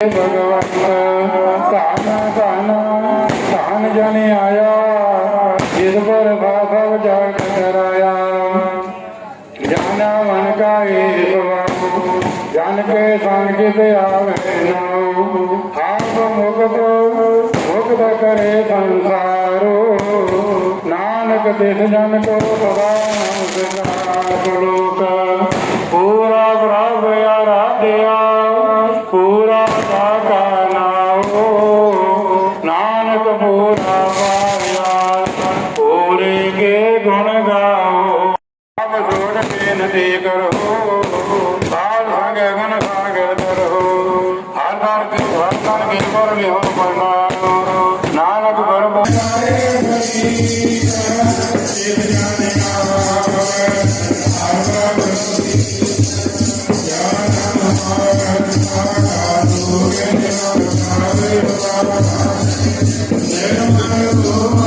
ਭਗਵੰਤ ਧਨ ਧਨ ਆਇਆ, ਜਿਸ ਪਰ ਭਾਵ ਜਗ ਕਰਾਇਆ ਜਾਨਾ ਮਨ ਕਾ ਏ ਜਨ ਕੇ ਸੰਗਿਤ ਆਵੇ ਨਾਉ ਆਪ ਮੁਕਤ ਮੁਕਤ ਕਰੇ ਸੰਸਾਰੋ। ਨਾਨਕ ਤਿਸ ਜਨ ਕੋ ਭਗਵਾਨ ਸਦਾ ਲੋਕ ਪੂਰਾ ਨਾਨਕ ਪੂਰਾ ਪਾਇਆ ਪੂਰੇ ਕੇ ਗੁਣ ਗਾਓ। ਆਪ ਜੋੜ ਬੇਨਤੀ ਕਰੋ। Fernando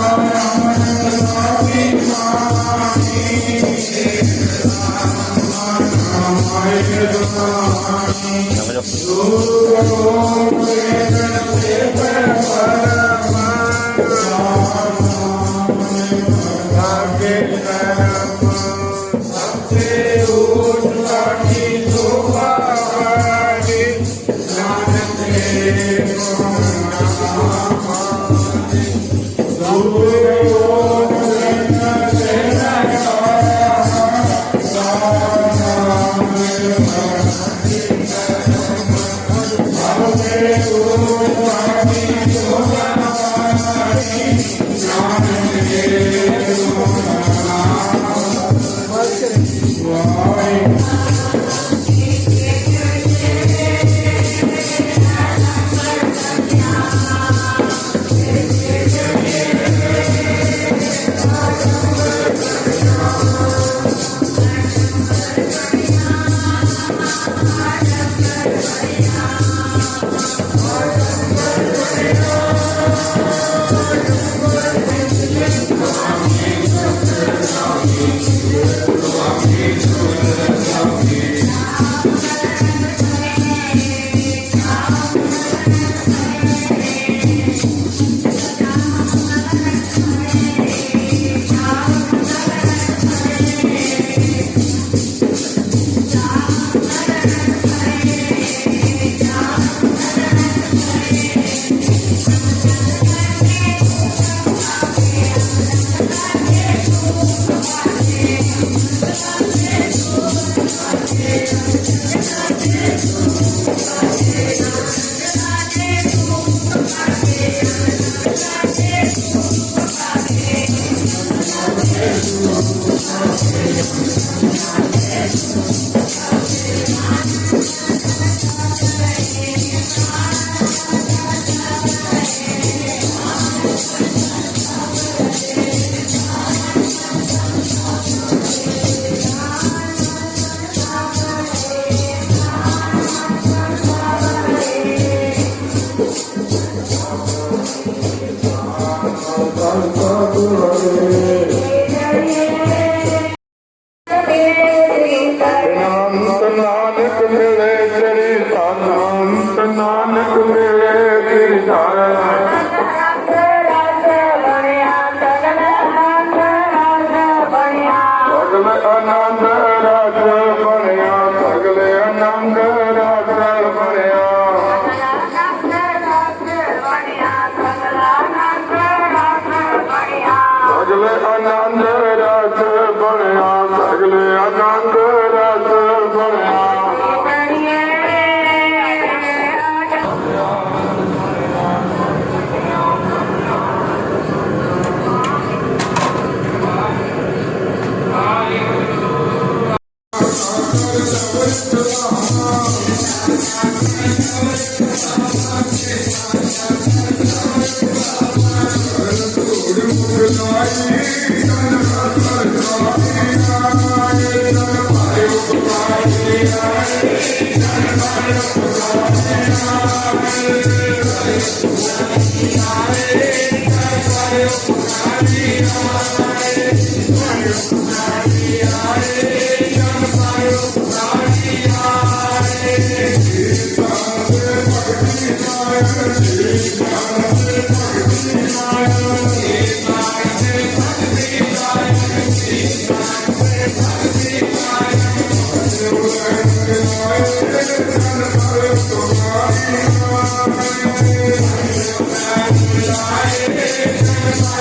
ਨਾਨਕ ਮੇਰੇ ਤੇਰੀ ਧਨ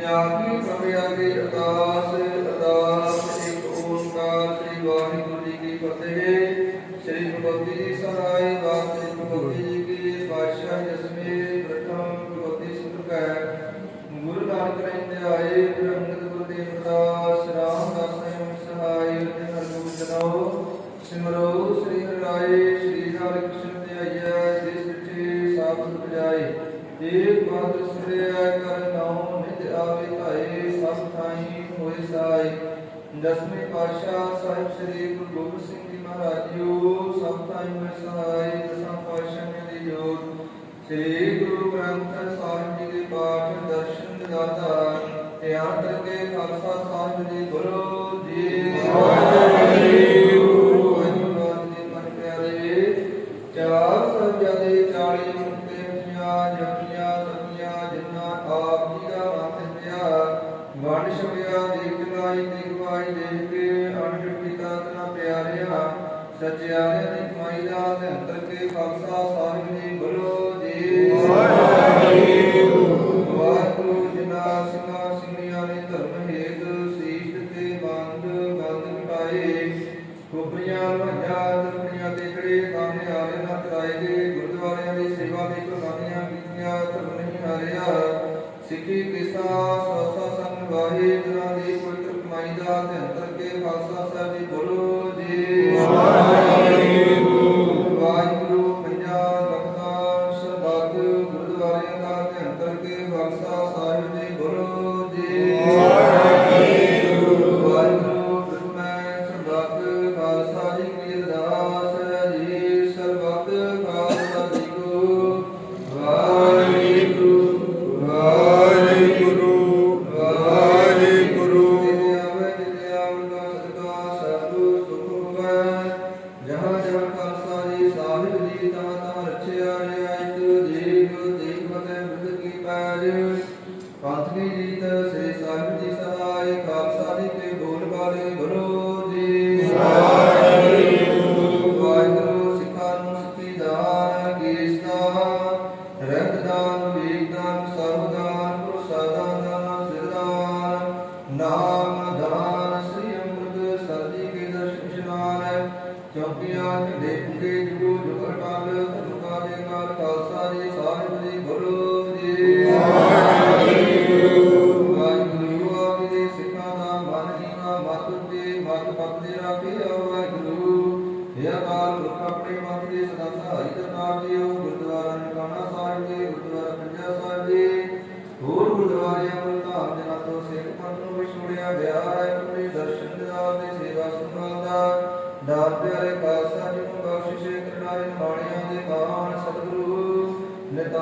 त्यागी कवि अति अदा ਦਸਵੇਂ ਪਾਤਸ਼ਾਹ ਸਾਹਿਬ ਸ੍ਰੀ ਗੁਰੂ ਗੋਬਿੰਦ ਸਿੰਘ ਜੀ ਮਹਾਰਾਜ ਜੀ ਸਭ ਤਾਈ ਮੈਂ ਸਹਾਈ ਦਸਾਂ ਪਾਤਸ਼ਾਹਾਂ ਦੀ ਜੋਤ। ਸ੍ਰੀ ਗੁਰੂ ਗ੍ਰੰਥ ਸਾਹਿਬ ਜੀ ਦੇ ਪਾਠ, ਦਰਸ਼ਨ, ਦਾਤਾ, ਧਿਆਨ ਕਰਕੇ ਖਾਲਸਾ ਸਾਹਿਬ ਜੀ ਗੁਰੂ ਜੀ ਸਵਾਗਤ ਹੈ ਦੇਖ ਕੇ ਅਣਡਿਟ ਪਿਤਾ ਤਨਾ ਪਿਆਰਿਆ ਸਚਿਆਰੇ ਦੀ ਕਮਾਈ ਦਾ ਧੰਤਰ ਕੇ ਖਾਲਸਾ ਸਾਹਿਬ ਜੀ ਬੋਲੋ ਜੀ। ਵਾਹਿਗੁਰੂ। ਖਾਲਸਾ ਜੀ ਸਾਹਿਬ ਜੀ ਤਮ ਤਮ ਰਚਿਆ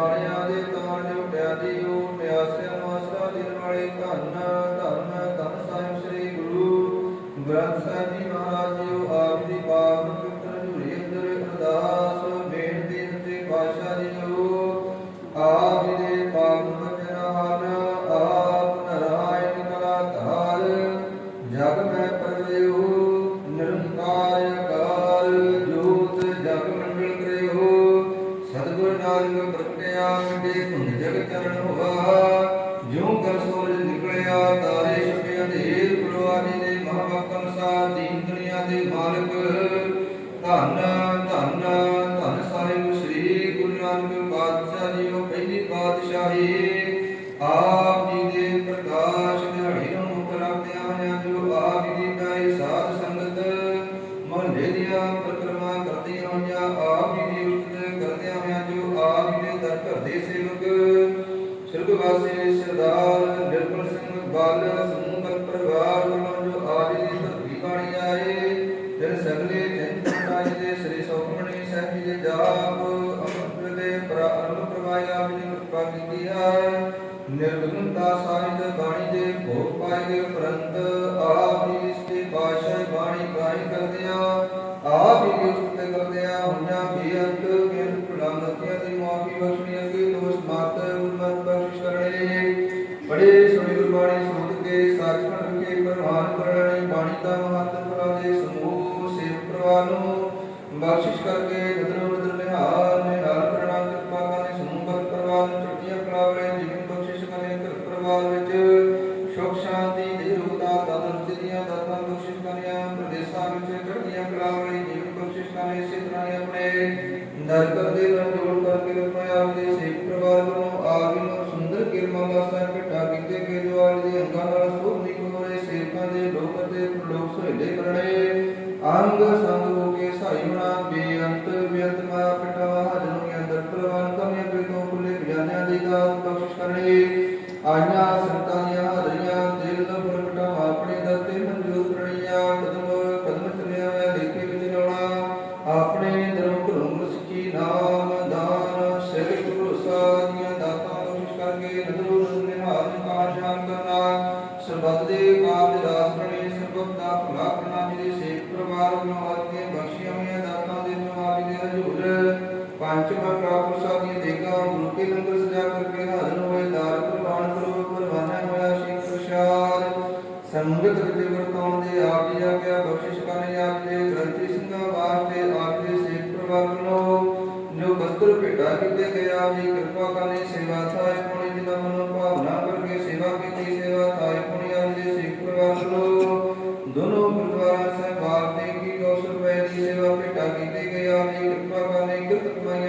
ਸਾਰਿਆਂ ਦੇ ਤਾਣ ਨਿਉਟਿਆ ਦਿਓ ਪਿਆਸਿਆ ਮਾਸਾ ਦਿਨ ਵਾਲੇ ਧੰਨ ਧੰਨ ਧੰਨ ਸਾਹਿਬ ਸ੍ਰੀ ਗੁਰੂ ਗ੍ਰੰਥ തൊട്ടു സൂര്യൻ നിൽക്കുകയോ ਪ੍ਰਵਾਨ ਕਰਨੀ ਬਾਣੀ ਦਾ ਮਹੱਤਵ ਦੇ ਸਮੂਹ ਸੇਵ ਪ੍ਰਵਾਨ ਨੂੰ ਬਖਸ਼ਿਸ਼ ਕਰਕੇ ਲੋਕ ਸੁਹੇਲੇ ਅੰਗ ਸੰਗ ਪੰਜ ਮਕਰਾ ਪ੍ਰਸਾਦੀਆਂ ਦੇਗਾ, ਗੁਰੂ ਕੇ ਲੰਗਰ ਸਜਾ ਕਰਕੇ ਹਾਜ਼ਰ ਹੋਏ ਦਾਰ ਪ੍ਰਵਾਨ ਕਰੋ ਪਰਵਾਨਾ ਹੋਇਆ ਸ਼ੀਖ ਪ੍ਰਸ਼ਾਦ। ਸੰਗਤ ਵਿੱਚ ਵਰਤਾਉਣ ਦੇ ਆਪ ਜੀ ਆਗਿਆ ਬਖਸ਼ਿਸ਼ ਕਰਨੇ ਆਪ ਦੇ, ਗ੍ਰੰਥੀ ਸਿੰਘਾਂ ਵਾਸਤੇ ਆਪ ਦੇ ਸੇਵ ਪਰਿਵਾਰ ਵੱਲੋਂ। ਜੋ ਵਸਤਰ ਭੇਟਾ ਕੀਤੇ ਗਏ ਜੀ ਕਿਰਪਾ ਕਰਨੀ, ਸੇਵਾ ਸਹਾਇ ਪੁਣੀ ਜਿਨ੍ਹਾਂ ਮਨੋਂ ਭਾਵਨਾ ਕਰਕੇ ਸੇਵਾ ਕੀਤੀ, ਸੇਵਾ ਸਹਾਇ ਪੁਣੀ ਆਪ ਦੇ ਸੇਵ ਪਰਿਵਾਰ ਵੱਲੋਂ। ਦੋਨੋਂ ਗੁਰਦੁਆਰਾ ਸਾਹਿਬਾਨ ਦੇ ਕੀ ਗੌਸਰ ਪੈ ਦੀ ਸੇਵਾ ਭੇਟਾ ਕੀਤੀ ਗਏ ਜੀ ਕਿਰਪਾ ਕਰਨੀ, ਕਿਰਤ ਕਮਾਈਆਂ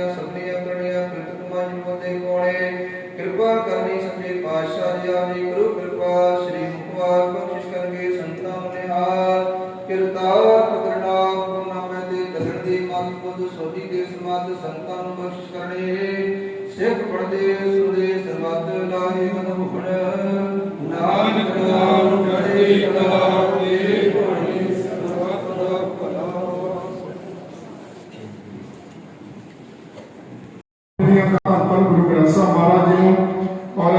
ਮੇਰੀਆਂ ਧੰਨ ਧੰਨ ਗੁਰੂ ਗ੍ਰੰਥ ਸਾਹਿਬ ਮਹਾਰਾਜ ਜੀ ਨੂੰ ਔਰ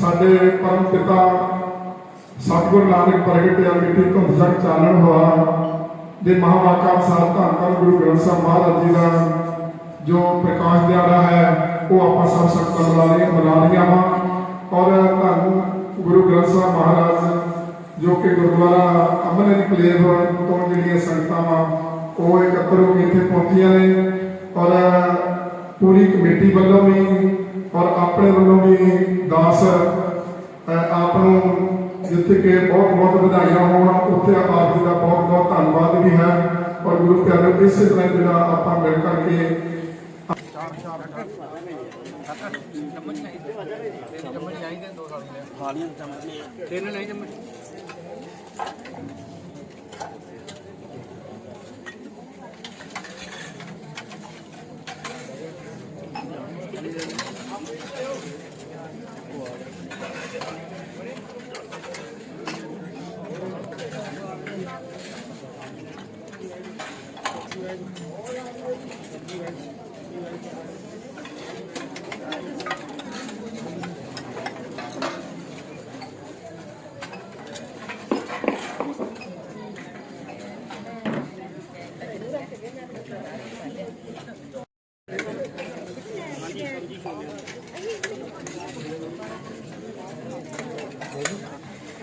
ਸਾਡੇ ਪਰਮ ਪਿਤਾ ਸਤਿਗੁਰੂ ਨਾਨਕ ਪ੍ਰਗਟ ਮਿੱਟੀ ਧੁੰਦ ਜਗ ਚਾਨਣ ਹੋਆ ਦੇ ਮਹਾਵਾਕਾ ਅਨੁਸਾਰ ਧੰਨ ਧੰਨ ਗੁਰੂ ਗ੍ਰੰਥ ਸਾਹਿਬ ਮਹਾਰਾਜ ਜੀ ਦਾ ਜੋ ਪ੍ਰਕਾਸ਼ ਦਿਹਾੜਾ ਹੈ, ਉਹ ਆਪਾਂ ਸਭ ਸੰਗਤਾਂ ਮਨਾ ਰਹੀਆਂ ਮਨਾ ਰਹੀਆਂ ਹਾਂ ਔਰ ਧੰਨ ਗੁਰੂ ਗ੍ਰੰਥ ਸਾਹਿਬ ਮਹਾਰਾਜ ਜੋ ਕਿ ਗੁਰਦੁਆਰਾ ਅਮਨ ਇਨਕਲੇਵ ਤੋਂ ਜਿਹੜੀਆਂ ਸੰਗਤਾਂ ਵਾ, ਉਹ ਇਕੱਤਰ ਹੋ ਕੇ ਇੱਥੇ ਪਹੁੰਚੀਆਂ ਨੇ। ਔਰ ਪੂਰੀ ਕਮੇਟੀ ਵੱਲੋਂ ਵੀ ਔਰ ਆਪਣੇ ਵੱਲੋਂ ਵੀ ਦਾਸ ਆਪ ਨੂੰ ਜਿੱਥੇ ਕਿ ਬਹੁਤ ਬਹੁਤ ਵਧਾਈਆਂ ਹੋਣ, ਉੱਥੇ ਆਪ ਜੀ ਦਾ ਬਹੁਤ ਬਹੁਤ ਧੰਨਵਾਦ ਵੀ ਹੈ ਔਰ ਗੁਰੂ ਪਿਆਰਿਓ ਇਸੇ ਤਰ੍ਹਾਂ ਜਿਹੜਾ ਆਪਾਂ ਮਿਲ ਕਰਕੇ ਤਿੰਨ ਨਹੀਂ ਚਮਚ ਬਿਲਕੁਲ ਦੇਖੋ ਤਾਂ ਦੋ